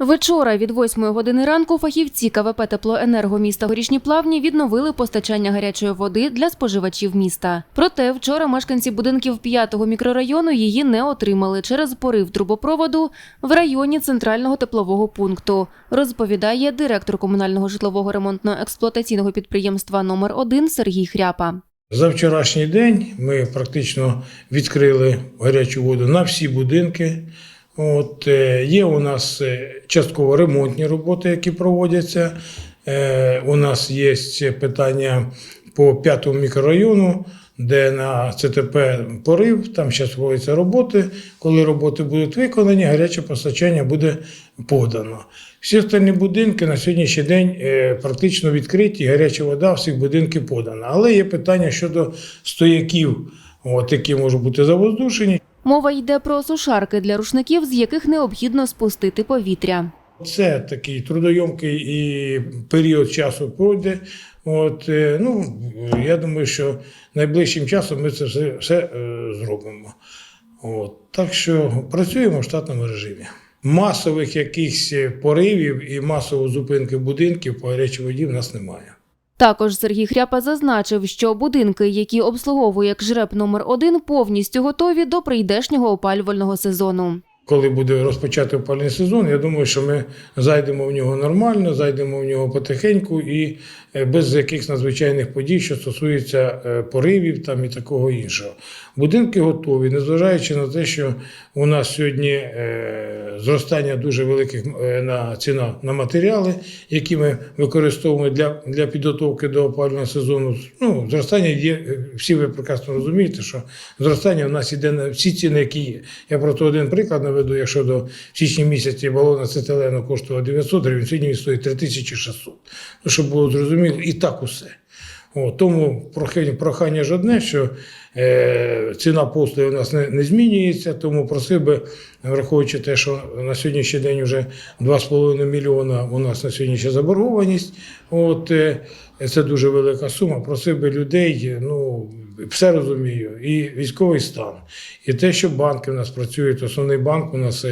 Вчора від 8 години ранку фахівці КВП «Теплоенерго» міста Горішні Плавні відновили постачання гарячої води для споживачів міста. Проте вчора мешканці будинків 5-го мікрорайону її не отримали через порив трубопроводу в районі центрального теплового пункту, розповідає директор комунального житлового ремонтно-експлуатаційного підприємства номер 1 Сергій Хряпа. За вчорашній день ми практично відкрили гарячу воду на всі будинки. От, е, є у нас е, частково ремонтні роботи, які проводяться. Е, У нас є питання по п'ятому мікрорайону, де на ЦТП порив, там зараз проводяться роботи. Коли роботи будуть виконані, гаряче постачання буде подано. Всі остальні будинки на сьогоднішній день практично відкриті, гаряча вода всіх будинків подана. Але є питання щодо стояків, от, які можуть бути завоздушені. Мова йде про сушарки для рушників, з яких необхідно спустити повітря. Це такий трудойомкий і період часу пройде. От, е, ну, я думаю, що найближчим часом ми це все, все е, зробимо. От, так що працюємо в штатному режимі. Масових якихось поривів і масової зупинки будинків по гарячій воді в нас немає. Також Сергій Хряпа зазначив, що будинки, які обслуговує КЖРЕП номер 1 повністю готові до прийдешнього опалювального сезону. Коли буде розпочати опальний сезон, я думаю, що ми зайдемо в нього нормально, зайдемо в нього потихеньку і е, без якихось надзвичайних подій, що стосується е, поривів там і такого іншого. Будинки готові, незважаючи на те, що у нас сьогодні е, зростання дуже великих на ціна на матеріали, які ми використовуємо для, для підготовки до опалювального сезону. Ну, зростання є, всі ви прекрасно розумієте, що зростання у нас іде на всі ціни, які є. Я просто один приклад наведу, якщо до в січні місяці балон ацетилену коштував 900 гривень, сьогодні він стоїть 3600. Ну, щоб було зрозуміло, і так усе. О, тому прохання, прохання ж одне, що е, ціна послуги у нас не, не змінюється, тому просив би, враховуючи те, що на сьогоднішній день вже 2,5 мільйона у нас на сьогодні ще заборгованість. От, е, це дуже велика сума. Просив би людей, ну, все розумію, і військовий стан, і те, що банки в нас працюють. Основний банк у нас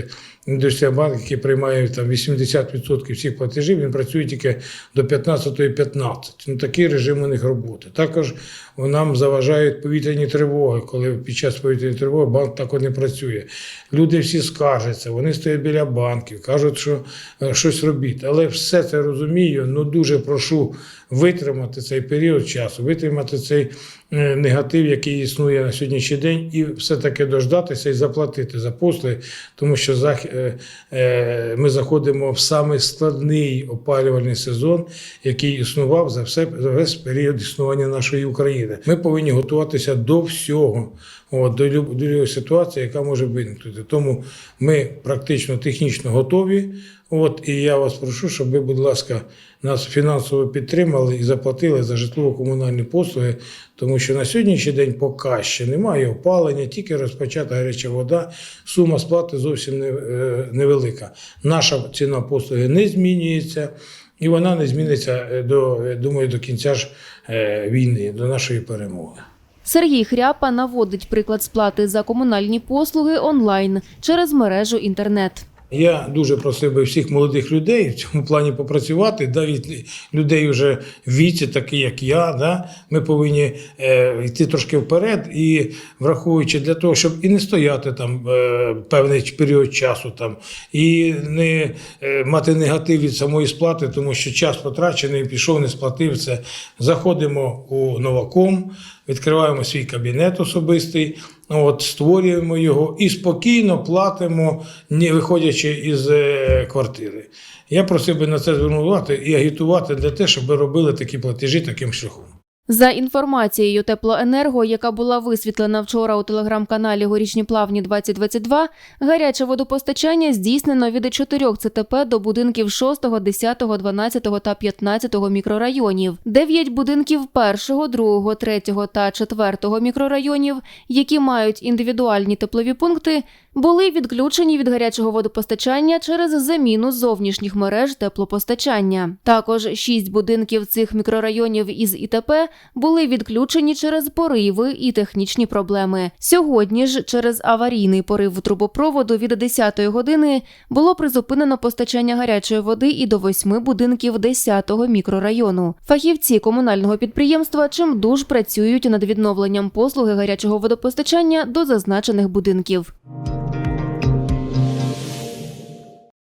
індустріабанк, який приймає там 80% всіх платежів, він працює тільки до 15.15. Ну, такий режим у них роботи. Також нам заважають повітряні тривоги, коли під час повітряної тривоги банк також не працює. Люди всі скаржаться, вони стоять біля банків, кажуть, що е, щось робіть. Але все це розумію. Ну дуже прошу витримати цей період часу, витримати цей е, негатив, який існує на сьогоднішній день, і все-таки дождатися і заплатити за послуги, тому що зах- е, ми заходимо в самий складний опалювальний сезон, який існував за все за весь період існування нашої України. Ми повинні готуватися до всього. От, до люб- любої ситуації, яка може виникнути. Тому ми практично технічно готові. От, і я вас прошу, щоб ви, будь ласка, нас фінансово підтримали і заплатили за житлово-комунальні послуги, тому що на сьогоднішній день поки ще немає опалення, тільки розпочата гаряча вода. Сума сплати зовсім е, невелика. Наша ціна послуги не змінюється. І вона не зміниться е, до, е, думаю, до кінця ж війни, до нашої перемоги. Сергій Хряпа наводить приклад сплати за комунальні послуги онлайн через мережу інтернет. Я дуже просив би всіх молодих людей в цьому плані попрацювати, навіть людей вже в віці, такі як я. Да? Ми повинні е, йти трошки вперед і враховуючи для того, щоб і не стояти там е, певний період часу, там, і не е, мати негатив від самої сплати, тому що час потрачений, пішов, не сплатив це. Заходимо у новаком, відкриваємо свій кабінет особистий. От, створюємо його і спокійно платимо, не виходячи із е, квартири. Я просив би на це звернувати і агітувати для те, щоб робили такі платежі таким шляхом. За інформацією Теплоенерго, яка була висвітлена вчора у телеграм-каналі Горішні Плавні 2022, гаряче водопостачання здійснено від 4 ЦТП до будинків 6, 10, 12 та 15 мікрорайонів, 9 будинків 1, 2, 3 та 4 мікрорайонів, які мають індивідуальні теплові пункти, були відключені від гарячого водопостачання через заміну зовнішніх мереж теплопостачання. Також 6 будинків цих мікрорайонів із ІТП були відключені через пориви і технічні проблеми. Сьогодні ж через аварійний порив трубопроводу від 10 години було призупинено постачання гарячої води і до восьми будинків 10-го мікрорайону. Фахівці комунального підприємства чимдуж працюють над відновленням послуги гарячого водопостачання до зазначених будинків.